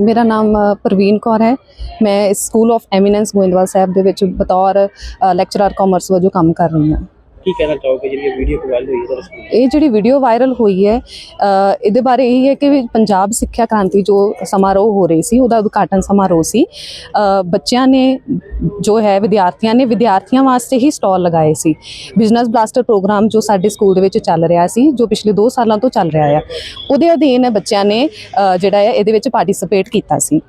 ਮੇਰਾ ਨਾਮ ਅ, ਪ੍ਰਵੀਨ ਕੌਰ ਹੈ। ਮੈਂ school of eminence Goindwal Sahib ਦੇ ਵਿੱਚ ਬਤੌਰ ਲੈਕਚਰਰ ਕਾਮਰਸ ਵਜੋਂ ਕੰਮ ਕਰ ਰਹੀ ਹਾਂ। ਕੀ ਕਹਿਣਾ ਚਾਹੋਗੇ ਜਿਹੜੀ ਇਹ ਵੀਡੀਓ ਵਾਇਰਲ ਹੋਈ ਹੈ ਤੁਹਾਡੇ ਸਕੂਲ ਇਹ ਜਿਹੜੀ ਵੀਡੀਓ ਵਾਇਰਲ ਹੋਈ ਹੈ ਅ, ਇਹਦੇ ਬਾਰੇ ਇਹ ਹੈ ਕਿ ਪੰਜਾਬ ਸਿੱਖਿਆ ਕ੍ਰਾਂਤੀ ਜੋ ਸਮਾਰੋਹ ਹੋ ਰਹੀ ਸੀ ਉਹਦਾ ਉਦਘਾਟਨ ਸਮਾਰੋਹ ਸੀ ਅ, ਬੱਚਿਆਂ ਨੇ ਜੋ ਹੈ ਵਿਦਿਆਰਥੀਆਂ ਨੇ ਵਿਦਿਆਰਥੀਆਂ ਵਾਸਤੇ ਹੀ ਸਟਾਲ ਲਗਾਏ ਸੀ। ਬਿਜ਼ਨਸ ਬਲਾਸਟਰ ਪ੍ਰੋਗਰਾਮ ਜੋ ਸਾਡੇ ਸਕੂਲ ਦੇ ਵਿੱਚ ਚੱਲ ਰਿਹਾ ਸੀ ਜੋ ਪਿਛਲੇ 2 ਸਾਲਾਂ ਤੋਂ ਚੱਲ ਰਿਹਾ ਆ ਉਹਦੇ ਅਧੀਨ ਬੱਚਿਆਂ ਨੇ ਅ, ਜਿਹੜਾ ਹੈ ਇਹਦੇ ਵਿੱਚ ਪਾਰਟਿਸਿਪੇਟ ਕੀਤਾ ਸੀ।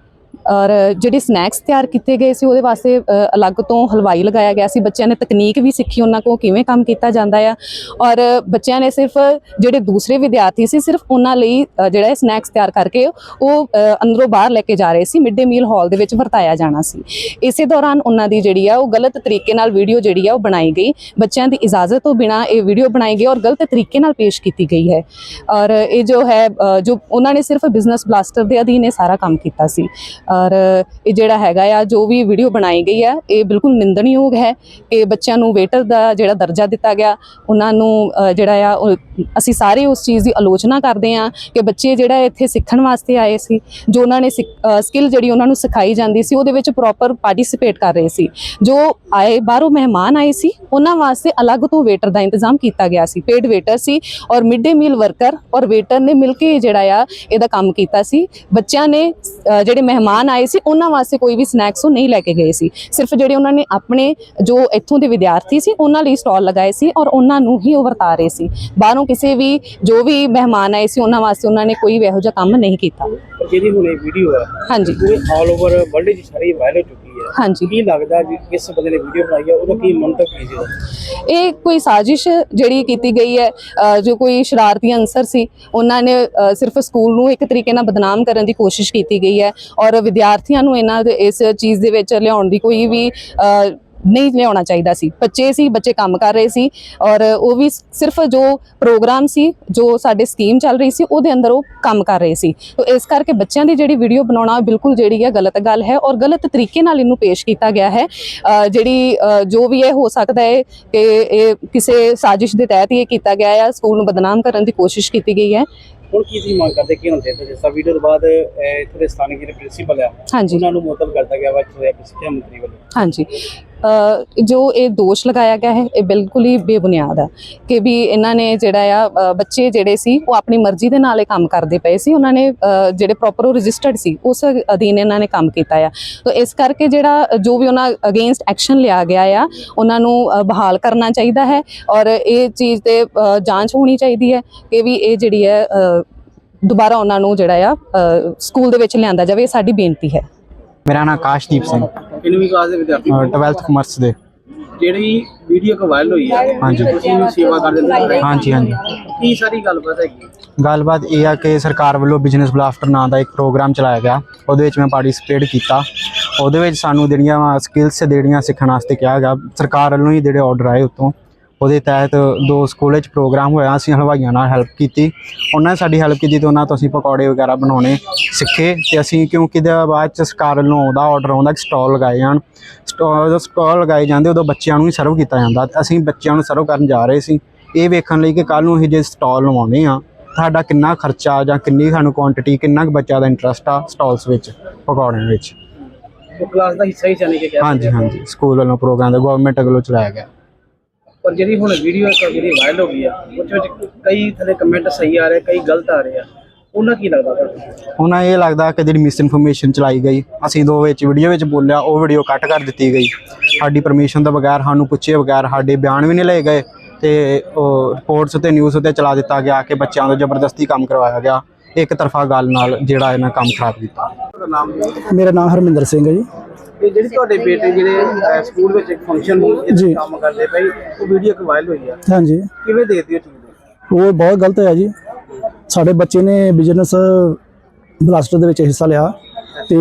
ਔਰ ਜਿਹੜੇ ਸਨੈਕਸ ਤਿਆਰ ਕੀਤੇ ਗਏ ਸੀ, ਉਹਦੇ ਵਾਸਤੇ ਅਲੱਗ ਤੋਂ ਹਲਵਾਈ ਲਗਾਇਆ ਗਿਆ ਸੀ। ਬੱਚਿਆਂ ਨੇ ਤਕਨੀਕ ਵੀ ਸਿੱਖੀ, ਉਹਨਾਂ ਕੋਲ ਕਿਵੇਂ ਕੰਮ ਕੀਤਾ ਜਾਂਦਾ ਆ। ਔਰ ਬੱਚਿਆਂ ਨੇ ਸਿਰਫ ਜਿਹੜੇ ਦੂਸਰੇ ਵਿਦਿਆਰਥੀ ਸੀ, ਸਿਰਫ ਉਹਨਾਂ ਲਈ ਜਿਹੜਾ ਸਨੈਕਸ ਤਿਆਰ ਕਰਕੇ ਉਹ ਅੰਦਰੋਂ ਬਾਹਰ ਲੈ ਕੇ ਜਾ ਰਹੇ ਸੀ। ਮਿਡ ਡੇ ਮੀਲ ਹਾਲ ਦੇ ਵਿੱਚ ਵਰਤਾਇਆ ਜਾਣਾ ਸੀ। ਇਸੇ ਦੌਰਾਨ ਉਹਨਾਂ ਦੀ ਜਿਹੜੀ ਆ, ਉਹ ਗਲਤ ਤਰੀਕੇ ਨਾਲ ਵੀਡੀਓ ਜਿਹੜੀ ਆ, ਉਹ ਬਣਾਈ ਗਈ। ਬੱਚਿਆਂ ਦੀ ਇਜਾਜ਼ਤ ਤੋਂ ਬਿਨਾ ਇਹ ਵੀਡੀਓ ਬਣਾਈ ਗਈ ਔਰ ਗਲਤ ਤਰੀਕੇ ਨਾਲ ਪੇਸ਼ ਕੀਤੀ ਗਈ ਹੈ। ਔਰ ਇਹ ਜੋ ਹੈ ਜੋ ਉਹਨਾਂ ਨੇ ਸਿਰਫ ਬਿਜ਼ਨਸ ਬਲਾਸਟਰ ਦੇ ਅਧੀਨ ਇਹ ਸਾਰਾ ਕੰਮ ਕੀਤਾ ਸੀ। ਔਰ ਇਹ ਜਿਹੜਾ ਹੈਗਾ ਆ, ਜੋ ਵੀ ਵੀਡੀਓ ਬਣਾਈ ਗਈ ਆ, ਇਹ ਬਿਲਕੁਲ ਨਿੰਦਣਯੋਗ ਹੈ ਕਿ ਬੱਚਿਆਂ ਨੂੰ ਵੇਟਰ ਦਾ ਜਿਹੜਾ ਦਰਜਾ ਦਿੱਤਾ ਗਿਆ, ਉਹਨਾਂ ਨੂੰ ਜਿਹੜਾ ਆ, ਉਹ ਅਸੀਂ ਸਾਰੇ ਉਸ ਚੀਜ਼ ਦੀ ਆਲੋਚਨਾ ਕਰਦੇ ਆ ਕਿ ਬੱਚੇ ਜਿਹੜਾ ਇੱਥੇ ਸਿੱਖਣ ਵਾਸਤੇ ਆਏ ਸੀ, ਜੋ ਉਹਨਾਂ ਨੇ ਸਕਿੱਲ ਜਿਹੜੀ ਉਹਨਾਂ ਨੂੰ ਸਿਖਾਈ ਜਾਂਦੀ ਸੀ, ਉਹਦੇ ਵਿੱਚ ਪ੍ਰੋਪਰ ਪਾਰਟਿਸਿਪੇਟ ਕਰ ਰਹੇ ਸੀ। ਜੋ ਆਏ, ਬਾਹਰੋਂ ਮਹਿਮਾਨ ਆਏ ਸੀ, ਉਹਨਾਂ ਵਾਸਤੇ ਅਲੱਗ ਤੋਂ ਵੇਟਰ ਦਾ ਇੰਤਜ਼ਾਮ ਕੀਤਾ ਗਿਆ ਸੀ। ਪੇਡ ਵੇਟਰ ਸੀ ਔਰ ਮਿਡ ਡੇ ਮੀਲ ਵਰਕਰ ਔਰ ਵੇਟਰ ਨੇ ਮਿਲ ਕੇ ਜਿਹੜਾ ਆ, ਇਹਦਾ ਕੰਮ ਕੀਤਾ ਸੀ। ਬੱਚਿਆਂ ਨੇ ਜਿਹੜੇ ਮਹਿਮਾਨ ਆਏ ਸੀ ਉਹਨਾਂ ਵਾਸਤੇ ਕੋਈ ਵੀ ਸਨੈਕਸ ਉਹ ਨਹੀਂ ਲੈ ਕੇ ਗਏ ਸੀ। ਸਿਰਫ ਜਿਹੜੇ ਉਹਨਾਂ ਨੇ ਆਪਣੇ ਜੋ ਇੱਥੋਂ ਦੇ ਵਿਦਿਆਰਥੀ ਸੀ ਉਹਨਾਂ ਲਈ ਸਟਾਲ ਲਗਾਏ ਸੀ ਔਰ ਉਹਨਾਂ ਨੂੰ ਹੀ ਉਹ ਵਰਤਾ ਰਹੇ ਸੀ। ਬਾਹਰੋਂ ਕਿਸੇ ਵੀ ਜੋ ਵੀ ਮਹਿਮਾਨ ਆਏ ਸੀ ਉਹਨਾਂ ਵਾਸਤੇ ਉਹਨਾਂ ਨੇ ਕੋਈ ਵੀ ਇਹੋ ਜਿਹਾ ਕੰਮ ਨਹੀਂ ਕੀਤਾ। ਪਰ ਜਿਹੜੀ ਹੁਣ ਇਹ ਵੀਡੀਓ ਹੈ ਹਾਂਜੀ। ਉਹ ਆਲ ਓਵਰ ਵਰਲਡ 'ਚ ਸਾਰੀ ਵਾਇਰਲ ਹੋ ਚੁੱਕੀ ਹੈ ਹਾਂਜੀ ਕੀ ਲੱਗਦਾ ਜੀ ਕਿਸ ਬੰਦੇ ਨੇ ਵੀਡੀਓ ਬਣਾਈ ਹੈ ਉਹਦਾ ਕੀ ਮੰਤਵ ਕੀ ਸੀ? ਇਹ ਕੋਈ ਸਾਜ਼ਿਸ਼ ਜਿਹੜੀ ਕੀਤੀ ਗਈ ਹੈ ਜੋ ਕੋਈ ਸ਼ਰਾਰਤੀ ਅਨਸਰ ਸੀ ਉਹਨਾਂ ਨੇ ਸਿਰਫ ਸਕੂਲ ਨੂੰ ਇੱਕ ਤਰੀਕੇ ਨਾਲ ਬਦਨਾਮ ਕਰਨ ਦੀ ਕੋਸ਼ਿਸ਼ ਕੀਤੀ ਗਈ ਹੈ ਔਰ ਵਿਦਿਆਰਥੀਆਂ ਨੂੰ ਇਹਨਾਂ ਇਸ ਚੀਜ਼ ਦੇ ਵਿੱਚ ਲਿਆਉਣ ਦੀ ਕੋਈ ਵੀ ਨਹੀਂ ਲਿਆਉਣਾ ਚਾਹੀਦਾ ਸੀ। ਬੱਚੇ ਸੀ, ਬੱਚੇ ਕੰਮ ਕਰ ਰਹੇ ਸੀ ਔਰ ਉਹ ਵੀ ਸਿਰਫ ਜੋ ਪ੍ਰੋਗਰਾਮ ਸੀ, ਜੋ ਸਾਡੇ ਸਕੀਮ ਚੱਲ ਰਹੀ ਸੀ, ਉਹਦੇ ਅੰਦਰ ਉਹ ਕੰਮ ਕਰ ਰਹੇ ਸੀ। ਤਾਂ ਇਸ ਕਰਕੇ ਬੱਚਿਆਂ ਦੀ ਜਿਹੜੀ ਵੀਡੀਓ ਬਣਾਉਣਾ ਬਿਲਕੁਲ ਜਿਹੜੀ ਹੈ ਗਲਤ ਗੱਲ ਹੈ ਔਰ ਗਲਤ ਤਰੀਕੇ ਨਾਲ ਇਹਨੂੰ ਪੇਸ਼ ਕੀਤਾ ਗਿਆ ਹੈ। ਜਿਹੜੀ ਜੋ ਵੀ ਇਹ ਹੋ ਸਕਦਾ ਹੈ ਕਿ ਇਹ ਕਿਸੇ ਸਾਜ਼ਿਸ਼ ਦੇ ਤਹਿਤ ਹੀ ਇਹ ਕੀਤਾ ਗਿਆ ਹੈ ਸਕੂਲ ਨੂੰ ਬਦਨਾਮ ਕਰਨ ਦੀ ਕੋਸ਼ਿਸ਼ ਕੀਤੀ ਗਈ ਹੈ ਹੁਣ ਕੀ ਤੁਸੀਂ ਮੰਗ ਕਰਦੇ ਕੀ ਹੁੰਦੇ ਤੇ ਜਿਸ ਵੀਡੀਓ ਤੋਂ ਬਾਅਦ ਇੱਥੇ ਦੇ ਸਥਾਨਕ ਜਿਹੜੇ ਪ੍ਰਿੰਸੀਪਲ ਆ ਹਾਂਜੀ। ਉਹਨਾਂ ਨੂੰ ਮੁਅਤਲ ਕਰਤਾ ਗਿਆ ਵਾ ਇੱਥੋਂ ਸਿੱਖਿਆ ਮੰਤਰੀ ਵੱਲੋਂ। ਹਾਂਜੀ। ਜੋ ਇਹ ਦੋਸ਼ ਲਗਾਇਆ ਗਿਆ ਹੈ ਇਹ ਬਿਲਕੁਲ ਹੀ ਬੇਬੁਨਿਆਦ ਹੈ ਕਿ ਵੀ ਇਹਨਾਂ ਨੇ ਜਿਹੜਾ ਆ ਬੱਚੇ ਜਿਹੜੇ ਸੀ ਉਹ ਆਪਣੀ ਮਰਜ਼ੀ ਦੇ ਨਾਲ ਇਹ ਕੰਮ ਕਰਦੇ ਪਏ ਸੀ। ਉਹਨਾਂ ਨੇ ਜਿਹੜੇ ਪ੍ਰੋਪਰ ਰਜਿਸਟਰਡ ਸੀ ਉਸ ਅਧੀਨ ਇਹਨਾਂ ਨੇ ਕੰਮ ਕੀਤਾ ਆ। ਤਾਂ ਇਸ ਕਰਕੇ ਜਿਹੜਾ ਜੋ ਵੀ ਉਹਨਾਂ ਅਗੇਂਸਟ ਐਕਸ਼ਨ ਲਿਆ ਗਿਆ ਆ ਉਹਨਾਂ ਨੂੰ ਬਹਾਲ ਕਰਨਾ ਚਾਹੀਦਾ ਹੈ ਔਰ ਇਹ ਚੀਜ਼ ਤੇ ਜਾਂਚ ਹੋਣੀ ਚਾਹੀਦੀ ਹੈ ਕਿ ਵੀ ਇਹ ਜਿਹੜੀ ਹੈ ਦੁਬਾਰਾ ਉਹਨਾਂ ਨੂੰ ਜਿਹੜਾ ਆ ਸਕੂਲ ਦੇ ਵਿੱਚ ਲਿਆਂਦਾ ਜਾਵੇ ਇਹ ਸਾਡੀ ਬੇਨਤੀ ਹੈ। ਮੇਰਾ ਨਾਮ ਆਕਾਸ਼ਦੀਪ ਸਿੰਘ। ਕਿੰਨਵੀਂ ਕਲਾਸ ਦੇ ਵਿਦਿਆਰਥੀ 12th ਕਮਰਸ ਦੇ। ਜਿਹੜੀ ਵੀਡੀਓ ਕੋ ਵਾਇਰਲ ਹੋਈ ਹੈ ਹਾਂਜੀ। ਤੁਸੀਂ ਸੇਵਾ ਕਰਦੇ ਹੋ ਹਾਂਜੀ ਹਾਂਜੀ। ਕੀ ਸਾਰੀ ਗੱਲਬਾਤ ਹੈਗੀ? ਗੱਲਬਾਤ ਇਹ ਆ ਕਿ ਸਰਕਾਰ ਵੱਲੋਂ ਬਿਜ਼ਨਸ ਬਲਾਸਟਰ ਨਾਂ ਦਾ ਇੱਕ ਪ੍ਰੋਗਰਾਮ ਚਲਾਇਆ ਗਿਆ। ਉਹਦੇ ਵਿੱਚ ਮੈਂ ਪਾਰਟਿਸਿਪੇਟ ਕੀਤਾ। ਉਹਦੇ ਵਿੱਚ ਸਾਨੂੰ ਜਿਹੜੀਆਂ ਸਕਿੱਲਸ ਜਿਹੜੀਆਂ ਸਿੱਖਣ ਵਾਸਤੇ ਕਿਹਾ ਗਿਆ ਸਰਕਾਰ ਵੱਲੋਂ ਹੀ ਜਿਹੜੇ ਆਰਡਰ ਆਏ ਉਤੋਂ। ਉਹਦੇ ਤਹਿਤ ਦੋ ਸਕੂਲ ਵਿੱਚ ਪ੍ਰੋਗਰਾਮ ਹੋਇਆ ਅਸੀਂ ਹਲਵਾਈਆਂ ਨਾਲ ਹੈਲਪ ਕੀਤੀ। ਉਹਨਾਂ ਨੇ ਸਾਡੀ ਹੈਲਪ ਕੀਤੀ ਤੇ ਉਹਨਾਂ ਤੋਂ ਅਸੀਂ ਪਕੌੜੇ ਵਗੈਰਾ ਬਣਾਉਣੇ ਸਿੱਖੇ ਤੇ ਅਸੀਂ ਕਿਉਂਕਿ ਦੇ ਬਾਅਦ ਚ ਸਰਕਾਰ ਵੱਲੋਂ ਆਉਂਦਾ ਆਰਡਰ ਆਉਂਦਾ ਕਿ ਸਟਾਲ ਲਗਾਏ ਜਾਣ। ਸਟਾਲ ਸਟਾਲ ਲਗਾਏ ਜਾਂਦੇ ਉਦੋਂ ਬੱਚਿਆਂ ਨੂੰ ਹੀ ਸਰਵ ਕੀਤਾ ਜਾਂਦਾ। ਅਸੀਂ ਬੱਚਿਆਂ ਨੂੰ ਸਰਵ ਕਰਨ ਜਾ ਰਹੇ ਸੀ। ਇਹ ਵੇਖਣ ਲਈ ਕਿ ਕੱਲ ਨੂੰ ਅਸੀਂ ਜੇ ਸਟਾਲ ਲਵਾਉਂਦੇ ਆ ਸਾਡਾ ਕਿੰਨਾ ਖਰਚਾ ਜਾਂ ਕਿੰਨੀ ਸਾਨੂੰ ਕੁਆਂਟੀਟੀ ਕਿੰਨਾ ਕੁ ਬੱਚਾ ਦਾ ਇੰਟਰਸਟ ਆ ਸਟਾਲਸ ਵਿੱਚ ਪਕੌੜਿਆਂ ਵਿੱਚ। ਕਲਾਸ ਦਾ ਹਿੱਸਾ ਹੀ ਜਾਣੀ ਕਿ ਹਾਂਜੀ। ਹਾਂਜੀ। ਸਕੂਲ ਵੱਲੋਂ ਪ੍ਰੋਗਰਾਮ ਦਾ ਗਵਰਨਮੈਂਟ ਵੱਲੋਂ ਚਲਾਇਆ ਗਿਆ। ਪਰ ਜਿਹੜੀ ਹੁਣ ਵੀਡੀਓ ਜਿਹੜੀ ਵਾਇਰਲ ਹੋ ਗਈ ਆ ਉਸ ਵਿੱਚ ਕਈ ਥੱਲੇ ਕਮੈਂਟ ਸਹੀ ਆ ਰਹੇ ਕਈ ਗਲਤ ਆ ਰਹੇ ਆ। ਉਹਨਾਂ ਕੀ ਲੱਗਦਾ ਤੁਹਾਨੂੰ ਉਹਨਾਂ ਇਹ ਲੱਗਦਾ ਕਿ ਜਿਹੜੀ ਮਿਸ ਇਨਫੋਰਮੇਸ਼ਨ ਚਲਾਈ ਗਈ ਅਸੀਂ ਦੋ ਵਿੱਚ ਵੀਡੀਓ ਵਿੱਚ ਬੋਲਿਆ ਉਹ ਵੀਡੀਓ ਕੱਟ ਕਰ ਦਿੱਤੀ ਗਈ। ਸਾਡੀ ਪਰਮਿਸ਼ਨ ਤੋਂ ਬਗੈਰ ਸਾਨੂੰ ਪੁੱਛੇ ਬਗੈਰ ਸਾਡੇ ਬਿਆਨ ਵੀ ਨਹੀਂ ਲਏ ਗਏ ਤੇ ਉਹ ਰਿਪੋਰਟਸ ਤੇ ਨਿਊਜ਼ ਉਤੇ ਚਲਾ ਦਿੱਤਾ ਗਿਆ ਕਿ ਬੱਚਿਆਂ ਤੋਂ ਜ਼ਬਰਦਸਤੀ ਕੰਮ ਕਰਵਾਇਆ ਗਿਆ। ਇੱਕ ਤਰਫਾ ਗੱਲ ਨਾਲ ਜਿਹੜਾ ਇਹਨਾਂ ਕੰਮ ਖਰਾਬ ਕੀਤਾ। ਮੇਰਾ ਨਾਮ ਹਰਮਿੰਦਰ ਸਿੰਘ ਹੈ ਜੀ। ਇਹ ਜਿਹੜੀ ਤੁਹਾਡੇ ਬੇਟੇ ਜਿਹੜੇ ਅਹ, ਸਕੂਲ ਵਿੱਚ ਇੱਕ ਫੰਕਸ਼ਨ ਨੂੰ ਜੀ। ਕੰਮ ਕਰਦੇ ਪਏ ਉਹ ਵੀਡੀਓ ਇੱਕ ਵਾਇਰਲ ਹੋਈ ਆ। ਹਾਂਜੀ। ਕਿਵੇਂ ਦੇਖਦੇ ਹੋ ਚੀਜ਼ ਨੂੰ ਉਹ ਬਹੁਤ ਗਲਤ ਹੈ ਜੀ। ਸਾਡੇ ਬੱਚੇ ਨੇ ਬਿਜ਼ਨਸ ਬਲਾਸਟਰ ਦੇ ਵਿੱਚ ਹਿੱਸਾ ਲਿਆ ਤੇ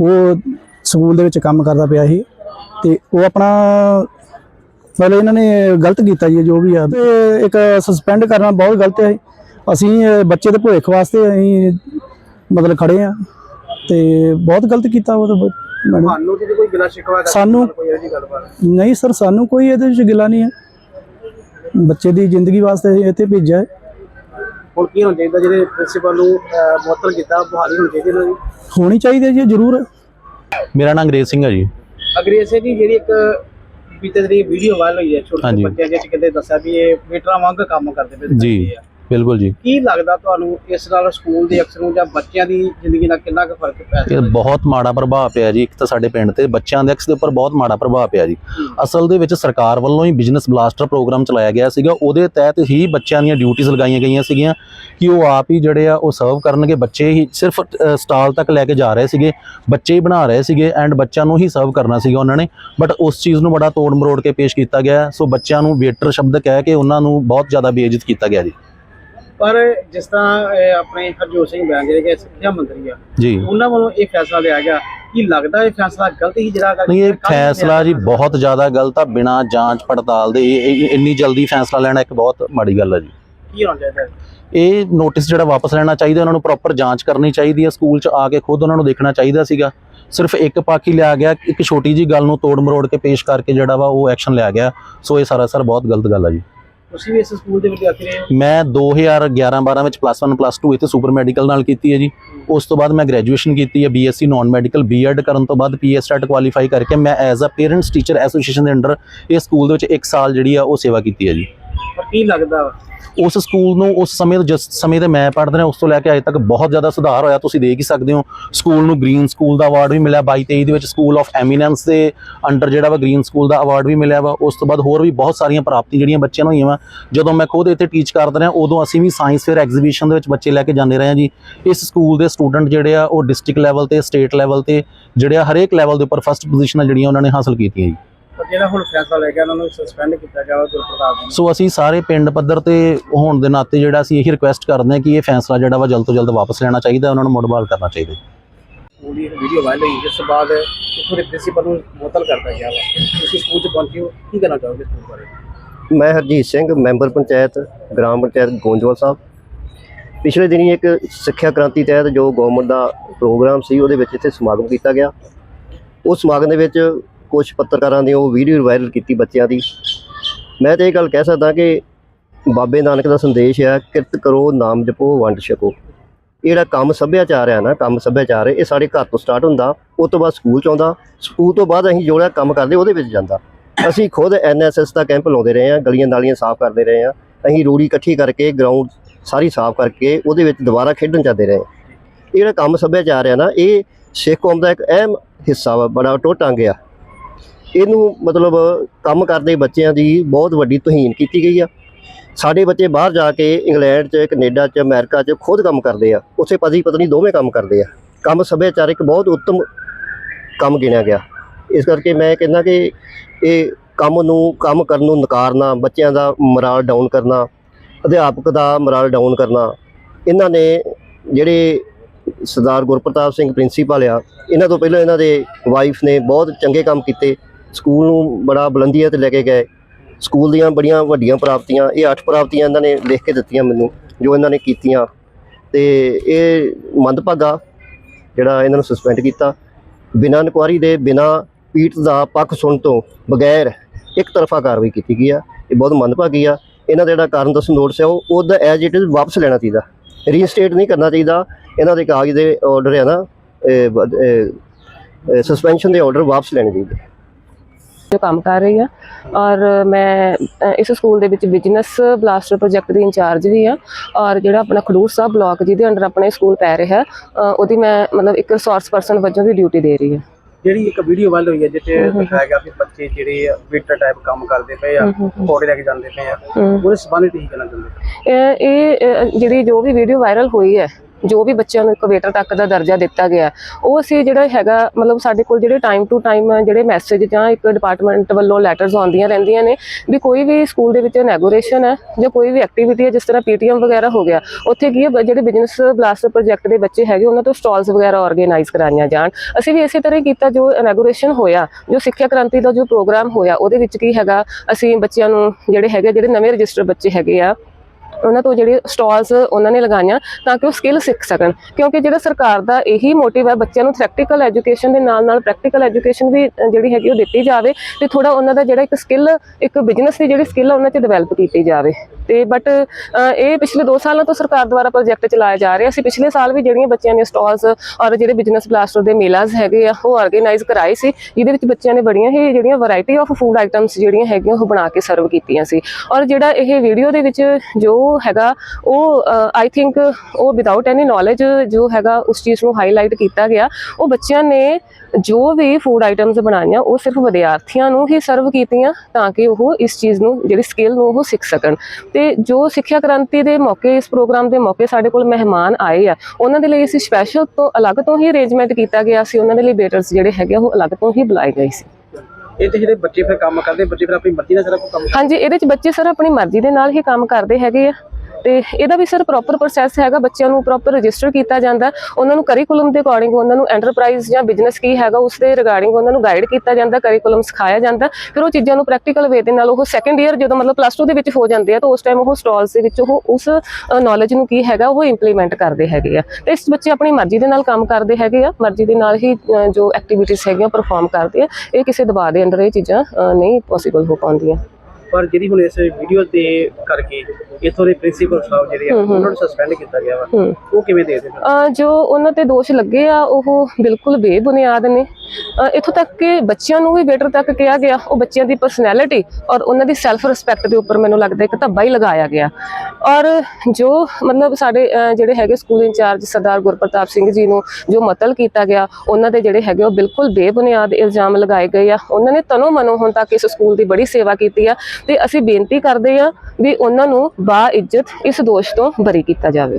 ਉਹ ਸਕੂਲ ਦੇ ਵਿੱਚ ਕੰਮ ਕਰਦਾ ਪਿਆ ਸੀ ਤੇ ਉਹ ਆਪਣਾ ਮਤਲਬ ਇਹਨਾਂ ਨੇ ਗਲਤ ਕੀਤਾ ਜੀ ਜੋ ਵੀ ਆ। ਤੇ ਇੱਕ ਸਸਪੈਂਡ ਕਰਨਾ ਬਹੁਤ ਗਲਤ ਹੈ। ਅਸੀਂ ਅਹ, ਬੱਚੇ ਦੇ ਭਵਿੱਖ ਵਾਸਤੇ ਅਸੀਂ ਮਤਲਬ ਖੜੇ ਆ। ਤੇ ਬਹੁਤ ਗਲਤ ਕੀਤਾ ਉਹ ਤਾਂ ਬ- ਮੈਡਮ। ਤੁਹਾਨੂੰ ਜਿਹੜੀ ਕੋਈ ਗਿਲਾ ਸ਼ਿਕਵਾ ਹੈ ਸਾਨੂੰ- ਕੋਈ ਇਹੋ ਜਿਹੀ ਗੱਲਬਾਤ? ਨਹੀਂ ਸਰ ਸਾਨੂੰ ਕੋਈ ਇਹਦੇ ਵਿੱਚ ਗਿਲਾ ਨਹੀਂ ਹੈ। ਬੱਚੇ ਦੀ ਜ਼ਿੰਦਗੀ ਵਾਸਤੇ ਅਸੀਂ ਇੱਥੇ ਭੇਜਿਆ ਹੈ। ਹੁਣ ਕੀ ਹੋਣਾ ਚਾਹੀਦਾ? ਜਿਹੜੇ ਪ੍ਰਿੰਸੀਪਲ ਨੂੰ ਅਹ, ਮੁਅੱਤਲ ਕੀਤਾ ਬਹਾਲੀ ਹੋਣੀ ਚਾਹੀਦੀ ਇਹਨਾਂ ਦੀ? ਹੋਣੀ ਚਾਹੀਦੀ ਹੈ ਜੀ ਜ਼ਰੂਰ। ਮੇਰਾ ਨਾਮ ਅੰਗਰੇਜ਼ ਸਿੰਘ ਹੈ ਜੀ। ਅੰਗਰੇਜ਼ੀ ਦੀ ਜਿਹੜੀ ਇੱਕ ਬੀਤੇ ਦੀ ਵੀਡੀਓ ਵਾਇਰਲ ਹੋਈ ਹੈ ਛੋਟੇ ਹਾਂਜੀ। ਬੱਚਿਆਂ ਜਿਹੇ ਕਿਤੇ ਦੱਸਿਆ ਵੀ ਇਹ ਮੀਟਰਾਂ ਵਾਂਗ ਕੰਮ ਕਰਦੇ ਪਏ ਦਿਖਾਈ ਜੀ। ਦੇ ਆ। ਬਿਲਕੁਲ ਜੀ। ਕੀ ਲੱਗਦਾ ਤੁਹਾਨੂੰ ਇਸ ਨਾਲ ਸਕੂਲ ਦੇ ਅਕਸਰ ਨੂੰ ਜਾਂ ਬੱਚਿਆਂ ਦੀ ਜ਼ਿੰਦਗੀ ਨਾਲ ਕਿੰਨਾ ਕੁ ਫ਼ਰਕ ਪੈ ਇਹ ਬਹੁਤ ਮਾੜਾ ਪ੍ਰਭਾਵ ਪਿਆ ਜੀ ਇੱਕ ਤਾਂ ਸਾਡੇ ਪਿੰਡ ਤੇ ਬੱਚਿਆਂ ਦੇ ਅਕਸ ਦੇ ਉੱਪਰ ਬਹੁਤ ਮਾੜਾ ਪ੍ਰਭਾਵ ਪਿਆ ਜੀ। ਅਸਲ ਦੇ ਵਿੱਚ ਸਰਕਾਰ ਵੱਲੋਂ ਹੀ ਬਿਜ਼ਨਸ ਬਲਾਸਟਰ ਪ੍ਰੋਗਰਾਮ ਚਲਾਇਆ ਗਿਆ ਸੀਗਾ ਉਹਦੇ ਤਹਿਤ ਹੀ ਬੱਚਿਆਂ ਦੀਆਂ ਡਿਊਟੀਆਂ ਲਗਾਈਆਂ ਗਈਆਂ ਸੀਗੀਆਂ ਕਿ ਉਹ ਆਪ ਹੀ ਜਿਹੜੇ ਆ ਉਹ ਸਰਵ ਕਰਨਗੇ ਬੱਚੇ ਹੀ ਸਿਰਫ ਸਟਾਲ ਤੱਕ ਲੈ ਕੇ ਜਾ ਰਹੇ ਸੀਗੇ ਬੱਚੇ ਹੀ ਬਣਾ ਰਹੇ ਸੀਗੇ ਐਂਡ ਬੱਚਿਆਂ ਨੂੰ ਹੀ ਸਰਵ ਕਰਨਾ ਸੀਗਾ ਉਹਨਾਂ ਨੇ। ਬਟ ਉਸ ਚੀਜ਼ ਨੂੰ ਬੜਾ ਤੋੜ ਮਰੋੜ ਕੇ ਪੇਸ਼ ਕੀਤਾ ਗਿਆ ਸੋ ਬੱਚਿਆਂ ਨੂੰ ਵੇਟਰ ਸ਼ਬਦ ਕਹਿ ਕੇ ਉਹਨਾਂ ਨੂੰ ਬਹੁਤ ਜ਼ਿਆਦਾ ਬੇਇੱਜ਼ਤ ਕੀਤਾ ਗਿਆ ਜੀ। ਪਰ ਜਿਸ ਤਰ੍ਹਾਂ ਇਹ ਆਪਣੇ ਹਰਜੋਤ ਸਿੰਘ ਬੈਂਸ ਜਿਹੜੇ ਕਿ ਸਿੱਖਿਆ ਮੰਤਰੀ ਆ ਜੀ। ਉਹਨਾਂ ਵੱਲੋਂ ਇਹ ਫੈਸਲਾ ਲਿਆ ਗਿਆ ਕੀ ਲੱਗਦਾ ਇਹ ਫੈਸਲਾ ਗਲਤ ਹੀ ਜਿਹੜਾ ਕਰਕੇ ਨਹੀਂ ਇਹ ਫੈਸਲਾ ਜੀ? ਬਹੁਤ ਜ਼ਿਆਦਾ ਗਲਤ ਆ ਬਿਨਾਂ ਜਾਂਚ ਪੜਤਾਲ ਦੇ। ਇੰਨੀ ਜਲਦੀ ਫੈਸਲਾ ਲੈਣਾ ਇੱਕ ਬਹੁਤ ਮਾੜੀ ਗੱਲ ਹੈ ਜੀ। ਕੀ ਹੋਣਾ ਚਾਹੀਦਾ? ਇਹ ਨੋਟਿਸ ਜਿਹੜਾ ਵਾਪਸ ਲੈਣਾ ਚਾਹੀਦਾ ਉਹਨਾਂ ਨੂੰ ਪ੍ਰੋਪਰ ਜਾਂਚ ਕਰਨੀ ਚਾਹੀਦੀ ਹੈ ਸਕੂਲ 'ਚ ਆ ਕੇ ਖੁਦ ਉਹਨਾਂ ਨੂੰ ਦੇਖਣਾ ਚਾਹੀਦਾ ਸੀਗਾ। ਸਿਰਫ ਇੱਕ ਹੀ ਲਿਆ ਗਿਆ ਇੱਕ ਛੋਟੀ ਜੀ ਗੱਲ ਨੂੰ ਤੋੜ ਮਰੋੜ ਕੇ ਪੇਸ਼ ਕਰਕੇ ਜਿਹੜਾ ਵਾ ਉਹ ਐਕਸ਼ਨ ਲਿਆ ਗਿਆ। ਸੋ ਇਹ ਸਾਰਾ ਸਰ ਬਹੁਤ ਗਲਤ ਗੱਲ ਆ ਜੀ। ਤੁਸੀਂ ਵੀ ਇਸ ਸਕੂਲ ਦੇ ਵਿਦਿਆਰਥੀ ਰਹੇ ਹੋ? ਮੈਂ 2011-12 ਵਿੱਚ ਪਲੱਸ 1 ਪਲੱਸ 2 ਇੱਥੇ ਸੁਪਰ ਮੈਡੀਕਲ ਨਾਲ ਕੀਤੀ ਹੈ ਜੀ। ਉਸ ਤੋਂ ਬਾਅਦ ਮੈਂ ਗ੍ਰੈਜੂਏਸ਼ਨ ਕੀਤੀ ਹੈ ਬੀਐਸਸੀ ਨਾਨ ਮੈਡੀਕਲ ਬੀਐਡ ਕਰਨ ਤੋਂ ਬਾਅਦ ਪੀਐਸਟੈਟ ਕੁਆਲੀਫਾਈ ਕਰਕੇ ਮੈਂ as a parents teacher association ਦੇ ਅੰਡਰ ਇਹ ਸਕੂਲ ਦੇ ਵਿੱਚ 1 ਸਾਲ ਜਿਹੜੀ ਆ ਉਹ ਸੇਵਾ ਕੀਤੀ ਹੈ ਜੀ। ਕੀ ਲੱਗਦਾ ਵਾ? ਉਸ ਸਕੂਲ ਨੂੰ ਉਸ ਸਮੇਂ ਤੋਂ ਜਿਸ ਸਮੇਂ ਤੇ ਮੈਂ ਪੜ੍ਹਦਾ ਰਿਹਾ, ਉਸ ਤੋਂ ਲੈ ਕੇ ਅਜੇ ਤੱਕ ਬਹੁਤ ਜ਼ਿਆਦਾ ਸੁਧਾਰ ਹੋਇਆ, ਤੁਸੀਂ ਦੇਖ ਹੀ ਸਕਦੇ ਹੋ। ਸਕੂਲ ਨੂੰ ਗ੍ਰੀਨ ਸਕੂਲ ਦਾ ਅਵਾਰਡ ਵੀ ਮਿਲਿਆ 22 23 ਦੇ ਵਿੱਚ ਸਕੂਲ ਆਫ ਐਮੀਨੈਂਸ ਦੇ ਅੰਡਰ ਜਿਹੜਾ ਵਾ ਗ੍ਰੀਨ ਸਕੂਲ ਦਾ ਅਵਾਰਡ ਵੀ ਮਿਲਿਆ ਵਾ। ਉਸ ਤੋਂ ਬਾਅਦ ਹੋਰ ਵੀ ਬਹੁਤ ਸਾਰੀਆਂ ਪ੍ਰਾਪਤੀ ਜਿਹੜੀਆਂ ਬੱਚਿਆਂ ਨੂੰ ਹੋਈਆਂ ਵਾ। ਜਦੋਂ ਮੈਂ ਖੁਦ ਇੱਥੇ ਟੀਚ ਕਰਦਾ ਰਿਹਾ, ਉਦੋਂ ਅਸੀਂ ਵੀ ਸਾਇੰਸ ਫੇਅਰ ਐਗਜ਼ੀਬਿਸ਼ਨ ਦੇ ਵਿੱਚ ਬੱਚੇ ਲੈ ਕੇ ਜਾਂਦੇ ਰਹੇ ਹਾਂ ਜੀ। ਇਸ ਸਕੂਲ ਦੇ ਸਟੂਡੈਂਟ ਜਿਹੜੇ ਆ, ਉਹ ਡਿਸਟ੍ਰਿਕਟ ਲੈਵਲ ਤੇ ਸਟੇਟ ਲੈਵਲ ਤੇ, ਜਿਹੜੇ ਆ ਹਰੇਕ ਲੈਵਲ ਦੇ ਉੱਪਰ ਫਸਟ ਪੋਜੀਸ਼ਨਾਂ ਜਿਹੜੀਆਂ ਉਹਨਾਂ ਨੇ ਹਾਸਲ ਕੀਤੀਆਂ ਜੀ। ਪਰ ਜਿਹੜਾ ਹੁਣ ਫੈਸਲਾ ਲਿਆ ਗਿਆ ਉਹਨਾਂ ਨੂੰ ਸਸਪੈਂਡ ਕੀਤਾ ਗਿਆ ਵਾ ਗੁਰਪ੍ਰਤਾਪ ਸਿੰਘ ਸੋ ਅਸੀਂ ਸਾਰੇ ਪਿੰਡ ਪੱਧਰ ਤੇ ਹੋਣ ਦੇ ਨਾਤੇ ਜਿਹੜਾ ਅਸੀਂ ਇਹੀ ਰਿਕੁਐਸਟ ਕਰਦੇ ਹਾਂ ਕਿ ਇਹ ਫੈਸਲਾ ਜਿਹੜਾ ਵਾ ਜਲਦ ਤੋਂ ਜਲਦ ਵਾਪਸ ਲੈਣਾ ਚਾਹੀਦਾ ਉਹਨਾਂ ਨੂੰ ਮੁੜ ਬਹਾਲ ਕਰਨਾ ਚਾਹੀਦਾ ਦੀ ਵੀਡੀਓ ਵਾਇਰਲ ਹੋਈ ਤੋਂ ਬਾਅਦ ਇੱਥੋਂ ਦੇ ਪ੍ਰਿੰਸੀਪਲ ਨੂੰ ਮੁਅੱਤਲ ਕਰਤਾ ਗਿਆ ਵਾ। ਤੁਸੀਂ ਸਕੂਲ 'ਚ ਪਹੁੰਚੇ ਹੋ ਕੀ ਕਹਿਣਾ ਚਾਹੋਗੇ ਸਕੂਲ ਬਾਰੇ? ਮੈਂ ਹਰਜੀਤ ਸਿੰਘ ਮੈਂਬਰ ਪੰਚਾਇਤ ਗ੍ਰਾਮ ਪੰਚਾਇਤ ਗੋਂਦਵਾਲ ਸਾਹਿਬ। ਪਿਛਲੇ ਦਿਨੀ ਇੱਕ ਸਿੱਖਿਆ ਕ੍ਰਾਂਤੀ ਤਹਿਤ ਜੋ ਗਵਰਨਮੈਂਟ ਦਾ ਪ੍ਰੋਗਰਾਮ ਸੀ ਉਹਦੇ ਵਿੱਚ ਇੱਥੇ ਸਮਾਗਮ ਕੀਤਾ ਗਿਆ। ਉਸ ਸਮਾਗਮ ਦੇ ਵਿੱਚ ਕੁਝ ਪੱਤਰਕਾਰਾਂ ਨੇ ਉਹ ਵੀਡੀਓ ਵਾਇਰਲ ਕੀਤੀ ਬੱਚਿਆਂ ਦੀ। ਮੈਂ ਤੇ ਇਹ ਗੱਲ ਕਹਿ ਸਕਦਾ ਕਿ ਬਾਬੇ ਨਾਨਕ ਦਾ ਸੰਦੇਸ਼ ਹੈ, ਕਿਰਤ ਕਰੋ, ਨਾਮ ਜਪੋ, ਵੰਡ ਛਕੋ। ਜਿਹੜਾ ਕੰਮ ਸੱਭਿਆਚਾਰ ਹੈ ਨਾ, ਕੰਮ ਸੱਭਿਆਚਾਰ, ਇਹ ਸਾਡੇ ਘਰ ਤੋਂ ਸਟਾਰਟ ਹੁੰਦਾ ਉਸ ਤੋਂ ਬਾਅਦ ਸਕੂਲ ਚ ਆਉਂਦਾ ਸਕੂਲ ਤੋਂ ਬਾਅਦ ਅਸੀਂ ਜਿਹੜਾ ਕੰਮ ਕਰਦੇ, ਉਹਦੇ ਵਿੱਚ ਜਾਂਦਾ। ਅਸੀਂ ਖੁਦ ਐਨਐਸਐਸ ਦਾ ਕੈਂਪ ਲਾਉਂਦੇ ਰਹੇ ਹਾਂ, ਗਲੀਆਂ ਨਾਲੀਆਂ ਸਾਫ਼ ਕਰਦੇ ਰਹੇ ਹਾਂ, ਅਸੀਂ ਰੂੜੀ ਇਕੱਠੀ ਕਰਕੇ ਗਰਾਊਂਡ ਸਾਰੀ ਸਾਫ਼ ਕਰਕੇ, ਉਹਦੇ ਵਿੱਚ ਦੁਬਾਰਾ ਖੇਡਣ ਜਾਂਦੇ ਰਹੇ। ਇਹ ਜਿਹੜਾ ਕੰਮ ਸੱਭਿਆਚਾਰ ਹੈ ਨਾ, ਇਹ ਸਿੱਖ ਕੌਮ ਦਾ ਇੱਕ ਅਹਿਮ ਹਿੱਸਾ ਵਾ, ਬੜਾ ਟੁੱਟ ਅੰਗ ਆ ਇਹਨੂੰ ਮਤਲਬ ਕੰਮ ਕਰਦੇ ਬੱਚਿਆਂ ਦੀ ਬਹੁਤ ਵੱਡੀ ਤੋਹੀਨ ਕੀਤੀ ਗਈ ਆ। ਸਾਡੇ ਬੱਚੇ ਬਾਹਰ ਜਾ ਕੇ ਇੰਗਲੈਂਡ 'ਚ, ਕੈਨੇਡਾ 'ਚ, ਅਮਰੀਕਾ 'ਚ ਖੁਦ ਕੰਮ ਕਰਦੇ ਆ। ਉੱਥੇ ਪਤੀ ਪਤਨੀ ਦੋਵੇਂ ਕੰਮ ਕਰਦੇ ਆ। ਕੰਮ ਸੱਭਿਆਚਾਰਕ ਬਹੁਤ ਉੱਤਮ ਕੰਮ ਗਿਣਿਆ ਗਿਆ। ਇਸ ਕਰਕੇ ਮੈਂ ਕਹਿੰਦਾ ਕਿ ਇਹ ਕੰਮ ਨੂੰ, ਕੰਮ ਕਰਨ ਨੂੰ ਨਕਾਰਨਾ, ਬੱਚਿਆਂ ਦਾ ਮੋਰਲ ਡਾਊਨ ਕਰਨਾ, ਅਧਿਆਪਕ ਦਾ ਮੋਰਲ ਡਾਊਨ ਕਰਨਾ, ਇਹਨਾਂ ਨੇ ਜਿਹੜੇ ਸਰਦਾਰ ਗੁਰਪ੍ਰਤਾਪ ਸਿੰਘ ਪ੍ਰਿੰਸੀਪਲ ਆ, ਇਹਨਾਂ ਤੋਂ ਪਹਿਲਾਂ ਇਹਨਾਂ ਦੇ ਵਾਈਫ ਨੇ ਬਹੁਤ ਚੰਗੇ ਕੰਮ ਕੀਤੇ। ਸਕੂਲ ਨੂੰ ਬੜਾ ਬੁਲੰਦੀਆਂ ਤੇ ਲੈ ਕੇ ਗਏ। ਸਕੂਲ ਦੀਆਂ ਬੜੀਆਂ ਵੱਡੀਆਂ ਪ੍ਰਾਪਤੀਆਂ, ਇਹ ਅੱਠ ਪ੍ਰਾਪਤੀਆਂ ਇਹਨਾਂ ਨੇ ਲਿਖ ਕੇ ਦਿੱਤੀਆਂ ਮੈਨੂੰ, ਜੋ ਇਹਨਾਂ ਨੇ ਕੀਤੀਆਂ। ਤੇ ਇਹ ਮੰਦਭਾਗਾ ਜਿਹੜਾ ਇਹਨਾਂ ਨੂੰ ਸਸਪੈਂਡ ਕੀਤਾ, ਬਿਨਾਂ ਇਨਕੁਆਰੀ ਦੇ, ਬਿਨਾਂ ਪੀਟ ਦਾ ਪੱਖ ਸੁਣ ਤੋਂ ਬਗੈਰ ਇੱਕ ਤਰਫਾ ਕਾਰਵਾਈ ਕੀਤੀ ਗਈ ਆ। ਇਹ ਬਹੁਤ ਮੰਦਭਾਗੀ ਆ। ਇਹਨਾਂ ਦਾ ਜਿਹੜਾ ਕਾਰਨ ਦੱਸਣ ਨੋਟਸ ਹੈ ਉਹ ਉਹਦਾ ਐਜ ਇਟ ਇਜ਼ ਵਾਪਸ ਲੈਣਾ ਚਾਹੀਦਾ। ਰੀਸਟੇਟ ਨਹੀਂ ਕਰਨਾ ਚਾਹੀਦਾ। ਇਹਨਾਂ ਦੇ ਕਾਗਜ਼ ਦੇ ਆਰਡਰ ਹੈ ਨਾ ਸਸਪੈਂਸ਼ਨ ਦੇ ਆਰਡਰ ਵਾਪਸ ਲੈਣੇ ਚਾਹੀਦੇ। ਜੋ ਕੰਮ ਕਰ ਰਹੀ ਆ। ਔਰ ਮੈਂ ਇਸ ਸਕੂਲ ਦੇ ਵਿੱਚ ਬਿਜ਼ਨਸ ਬਲਾਸਟਰ ਪ੍ਰੋਜੈਕਟ ਦੀ ਇੰਚਾਰਜ ਵੀ ਆ। ਔਰ ਜਿਹੜਾ ਆਪਣਾ ਖਡੂਰ ਸਾਹਿਬ ਬਲਾਕ ਜਿਹਦੇ ਅੰਡਰ ਆਪਣੇ ਸਕੂਲ ਪੈ ਰਿਹਾ ਉਹਦੀ ਮੈਂ ਮਤਲਬ ਇੱਕ ਰਿਸੋਰਸ ਪਰਸਨ ਵਜੋਂ ਵੀ ਡਿਊਟੀ ਦੇ ਰਹੀ ਹਾਂ ਜਿਹੜੀ ਇੱਕ ਵੀਡੀਓ ਵਾਇਰਲ ਹੋਈ ਹੈ ਜਿੱਥੇ ਦਿਖਾਇਆ ਗਿਆ ਕਿ ਬੱਚੇ ਜਿਹੜੇ ਵੇਟਰ ਟਾਈਪ ਕੰਮ ਕਰਦੇ ਪਏ ਆ ਕੋੜੇ ਲੈ ਕੇ ਜਾਂਦੇ ਪਏ ਆ। ਉਹਦੇ ਸੰਬੰਧੀ ਤੁਸੀਂ ਕਹਿਣਾ ਚਾਹੁੰਦੇ? ਇਹ ਜਿਹੜੀ ਜੋ ਵੀ ਵੀਡੀਓ ਵਾਇਰਲ ਹੋਈ ਹੈ ਜੋ ਵੀ ਬੱਚਿਆਂ ਨੂੰ ਇੱਕ ਵੇਟਰ ਤੱਕ ਦਾ ਦਰਜਾ ਦਿੱਤਾ ਗਿਆ ਉਹ ਅਸੀਂ ਜਿਹੜਾ ਹੈਗਾ, ਮਤਲਬ ਸਾਡੇ ਕੋਲ ਜਿਹੜੇ ਟਾਈਮ ਟੂ ਟਾਈਮ ਜਿਹੜੇ ਮੈਸੇਜ ਜਾਂ ਇੱਕ ਡਿਪਾਰਟਮੈਂਟ ਵੱਲੋਂ ਲੈਟਰਸ ਆਉਂਦੀਆਂ ਰਹਿੰਦੀਆਂ ਨੇ, ਵੀ ਕੋਈ ਵੀ ਸਕੂਲ ਦੇ ਵਿੱਚ ਇਨੈਗੋਰੇਸ਼ਨ ਹੈ ਜਾਂ ਕੋਈ ਵੀ ਐਕਟੀਵਿਟੀ ਹੈ, ਜਿਸ ਤਰ੍ਹਾਂ ਪੀਟੀਐਮ ਵਗੈਰਾ ਹੋ ਗਿਆ, ਉੱਥੇ ਕੀ ਹੈ ਜਿਹੜੇ ਬਿਜ਼ਨਸ ਬਲਾਸਟਰ ਪ੍ਰੋਜੈਕਟ ਦੇ ਬੱਚੇ ਹੈਗੇ, ਉਹਨਾਂ ਤੋਂ ਸਟਾਲਸ ਵਗੈਰਾ ਆਰਗੇਨਾਈਜ਼ ਕਰਾਈਆਂ ਜਾਣ। ਅਸੀਂ ਵੀ ਇਸੇ ਤਰ੍ਹਾਂ ਹੀ ਕੀਤਾ, ਜੋ ਇਨੈਗੋਰੇਸ਼ਨ ਹੋਇਆ, ਜੋ ਸਿੱਖਿਆ ਕ੍ਰਾਂਤੀ ਦਾ ਜੋ ਪ੍ਰੋਗਰਾਮ ਹੋਇਆ, ਉਹਦੇ ਵਿੱਚ ਕੀ ਹੈਗਾ, ਅਸੀਂ ਬੱਚਿਆਂ ਨੂੰ ਜਿਹੜੇ ਹੈਗੇ ਜਿਹੜੇ ਨਵੇਂ ਰਜਿਸਟਰ ਬੱਚੇ ਹੈਗੇ ਆ ਉਹਨਾਂ ਤੋਂ ਜਿਹੜੇ ਸਟਾਲਸ ਉਹਨਾਂ ਨੇ ਲਗਾਈਆਂ ਤਾਂ ਕਿ ਉਹ ਸਕਿੱਲ ਸਿੱਖ ਸਕਣ। ਕਿਉਂਕਿ ਜਿਹੜਾ ਸਰਕਾਰ ਦਾ ਇਹੀ ਮੋਟਿਵ ਹੈ ਬੱਚਿਆਂ ਨੂੰ ਪ੍ਰੈਕਟੀਕਲ ਐਜੂਕੇਸ਼ਨ ਦੇ ਨਾਲ ਨਾਲ ਪ੍ਰੈਕਟੀਕਲ ਐਜੂਕੇਸ਼ਨ ਵੀ ਜਿਹੜੀ ਹੈਗੀ ਉਹ ਦਿੱਤੀ ਜਾਵੇ ਤੇ ਥੋੜਾ ਉਹਨਾਂ ਦਾ ਜਿਹੜਾ ਇੱਕ ਸਕਿੱਲ ਇੱਕ ਬਿਜ਼ਨਸ ਦੀ ਜਿਹੜੀ ਸਕਿੱਲ ਉਹਨਾਂ 'ਚ ਡਿਵੈਲਪ ਕੀਤੀ ਜਾਵੇ। ਤੇ ਬਟ ਇਹ ਪਿਛਲੇ 2 ਸਾਲਾਂ ਤੋਂ ਸਰਕਾਰ ਦੁਆਰਾ ਪ੍ਰੋਜੈਕਟ ਚਲਾਇਆ ਜਾ ਰਿਹਾ ਸੀ ਪਿਛਲੇ ਸਾਲ ਵੀ ਜਿਹੜੀਆਂ ਬੱਚਿਆਂ ਨੇ ਸਟਾਲਸ ਔਰ ਜਿਹੜੇ ਬਿਜ਼ਨਸ ਬਲਾਸਟਰ ਦੇ ਮੇਲਾਜ਼ ਹੈਗੇ ਆ, ਉਹ ਆਰਗੇਨਾਈਜ਼ ਕਰਾਏ ਸੀ। ਜਿਹਦੇ ਵਿੱਚ ਬੱਚਿਆਂ ਨੇ ਬੜੀਆਂ ਹੀ ਜਿਹੜੀਆਂ ਵੈਰਾਈਟੀ ਆਫ ਫੂਡ ਆਈਟਮਸ ਜਿਹੜੀਆਂ ਹੈਗੀਆਂ, ਉਹ ਬਣਾ ਕੇ ਸਰਵ ਕੀਤੀਆਂ ਸੀ। ਔਰ ਜਿਹੜਾ ਇਹ ਵੀਡੀਓ ਦੇ ਵਿੱਚ ਜੋ ਹੈਗਾ, ਉਹ ਆਈ ਥਿੰਕ ਉਹ ਵਿਦਆਊਟ ਐਨੀ ਨੌਲੇਜ ਜੋ ਹੈਗਾ, ਉਸ ਚੀਜ਼ ਨੂੰ ਹਾਈਲਾਈਟ ਕੀਤਾ ਗਿਆ। ਉਹ ਬੱਚਿਆਂ ਨੇ ਜੋ ਵੀ ਫੂਡ ਆਈਟਮਸ ਬਣਾਈਆਂ ਉਹ ਸਿਰਫ ਵਿਦਿਆਰਥੀਆਂ ਨੂੰ ਹੀ ਸਰਵ ਕੀਤੀਆਂ ਤਾਂ ਕਿ ਉਹ ਇਸ ਚੀਜ਼ ਨੂੰ ਜਿਹੜੀ ਸਕਿੱਲ ਨੂੰ ਉਹ ਸਿੱਖ ਸਕਣ। ਤੇ ਜੋ ਸਿੱਖਿਆ ਕ੍ਰਾਂਤੀ ਦੇ ਮੌਕੇ ਇਸ ਪ੍ਰੋਗਰਾਮ ਦੇ ਮੌਕੇ ਸਾਡੇ ਕੋਲ ਮਹਿਮਾਨ ਆਏ ਆ ਉਹਨਾਂ ਦੇ ਲਈ ਅਸੀਂ ਸਪੈਸ਼ਲ ਤੋਂ ਅਲੱਗ ਤੋਂ ਹੀ ਅਰੇਂਜਮੈਂਟ ਕੀਤਾ ਗਿਆ ਸੀ। ਉਹਨਾਂ ਦੇ ਲਈ ਵੇਟਰਸ ਜਿਹੜੇ ਹੈਗੇ ਉਹ ਅਲੱਗ ਤੋਂ ਹੀ ਬੁਲਾਏ ਗਏ ਸੀ। ਇਹ ਤੇ ਜਿਹੜੇ ਬੱਚੇ ਫਿਰ ਕੰਮ ਕਰਦੇ ਬੱਚੇ ਫਿਰ ਆਪਣੀ ਮਰਜ਼ੀ ਨਾਲ ਸਾਰਾ ਕੰਮ ਹਾਂਜੀ ਇਹਦੇ ਚ ਬੱਚੇ ਸਰ ਆਪਣੀ ਮਰਜ਼ੀ ਦੇ ਨਾਲ ਹੀ ਕੰਮ ਕਰਦੇ ਹੈਗੇ ਆ। ਤੇ ਇਹਦਾ ਵੀ ਸਰ ਪ੍ਰੋਪਰ ਪ੍ਰੋਸੈਸ ਹੈਗਾ, ਬੱਚਿਆਂ ਨੂੰ ਪ੍ਰੋਪਰ ਰਜਿਸਟਰ ਕੀਤਾ ਜਾਂਦਾ, ਉਹਨਾਂ ਨੂੰ ਕਰਿਕੂਲਮ ਦੇ ਅਕੋਰਡਿੰਗ ਉਹਨਾਂ ਨੂੰ ਐਂਟਰਪ੍ਰਾਈਜ਼ ਜਾਂ ਬਿਜ਼ਨਸ ਕੀ ਹੈਗਾ, ਉਸ ਦੇ ਰਿਗਾਰਡਿੰਗ ਉਹਨਾਂ ਨੂੰ ਗਾਈਡ ਕੀਤਾ ਜਾਂਦਾ ਕਰਿਕੂਲਮ ਸਿਖਾਇਆ ਜਾਂਦਾ, ਫਿਰ ਉਹ ਚੀਜ਼ਾਂ ਨੂੰ ਪ੍ਰੈਕਟੀਕਲ ਵੇ ਦੇ ਨਾਲ ਉਹ ਸੈਕੰਡ ਈਅਰ ਜਦੋਂ ਮਤਲਬ ਪਲੱਸ 2 ਦੇ ਵਿੱਚ ਹੋ ਜਾਂਦੇ ਆ, ਤਾਂ ਉਸ ਟਾਈਮ ਉਹ ਸਟਾਲਸ ਦੇ ਵਿੱਚ ਉਹ ਉਸ ਨੌਲੇਜ ਨੂੰ ਕੀ ਹੈਗਾ, ਉਹ ਇੰਪਲੀਮੈਂਟ ਕਰਦੇ ਹੈਗੇ ਆ। ਤੇ ਇਸ ਬੱਚੇ ਆਪਣੀ ਮਰਜ਼ੀ ਦੇ ਨਾਲ ਕੰਮ ਕਰਦੇ ਹੈਗੇ ਆ, ਮਰਜ਼ੀ ਦੇ ਨਾਲ ਹੀ ਜੋ ਐਕਟੀਵਿਟੀਜ਼ ਹੈਗੀਆਂ ਪਰਫਾਰਮ ਕਰਦੇ ਆ, ਇਹ ਕਿਸੇ ਦਬਾਅ ਦੇ ਅੰਦਰ ਇਹ ਚੀਜ਼ਾਂ ਨਹੀਂ ਪੋਸੀਬਲ ਹੋ ਪਾਉਂਦੀਆਂ। ਪਰ ਜਿਹੜੀ ਹੁਣ ਇਸ ਵੀਡੀਓ ਤੇ ਕਰਕੇ ਇਥੋਂ ਦੇ ਪ੍ਰਿੰਸੀਪਲ ਸਾਹਿਬ ਜਿਹੜੇ ਆ ਉਹਨਾਂ ਨੂੰ ਸਸਪੈਂਡ ਕੀਤਾ ਗਿਆ ਵਾ। ਉਹ ਕਿਵੇਂ ਦੇ ਦੇਣ ਜੋ ਉਹਨਾਂ ਤੇ ਦੋਸ਼ ਲੱਗੇ ਆ ਉਹ ਬਿਲਕੁਲ ਬੇਬੁਨਿਆਦ ਨੇ। ਇੱਥੋਂ ਤੱਕ ਕਿ ਬੱਚਿਆਂ ਨੂੰ ਵੀ ਬੇਟਰ ਤੱਕ ਕਿਹਾ ਗਿਆ ਉਹ ਬੱਚਿਆਂ ਦੀ ਪਰਸਨੈਲਿਟੀ ਔਰ ਉਹਨਾਂ ਦੀ ਸੈਲਫ ਰਿਸਪੈਕਟ ਦੇ ਉੱਪਰ ਮੈਨੂੰ ਲੱਗਦਾ ਇੱਕ ਧੱਬਾ ਹੀ ਲਗਾਇਆ ਗਿਆ। ਔਰ ਜੋ ਮਤਲਬ ਸਾਡੇ ਜਿਹੜੇ ਹੈਗੇ ਸਕੂਲ ਇੰਚਾਰਜ ਸਰਦਾਰ ਗੁਰਪ੍ਰਤਾਪ ਸਿੰਘ ਜੀ ਨੂੰ ਜੋ ਮਤਲ ਕੀਤਾ ਗਿਆ ਉਹਨਾਂ ਦੇ ਜਿਹੜੇ ਹੈਗੇ ਉਹ ਬਿਲਕੁਲ ਬੇਬੁਨਿਆਦ ਇਲਜ਼ਾਮ ਲਗਾਏ ਗਏ ਆ। ਉਹਨਾਂ ਨੇ ਤਨੋ ਮਨੋ ਹੁਣ ਤੱਕ ਇਸ ਸਕੂਲ ਦੀ ਬੜੀ ਸੇਵਾ ਕੀਤੀ ਆ। ਤੇ ਅਸੀਂ ਬੇਨਤੀ ਕਰਦੇ ਆ ਵੀ ਉਹਨਾਂ ਨੂੰ ਬਾ ਇੱਜ਼ਤ ਇਸ ਦੋਸ਼ ਤੋਂ ਬਰੀ ਕੀਤਾ ਜਾਵੇ।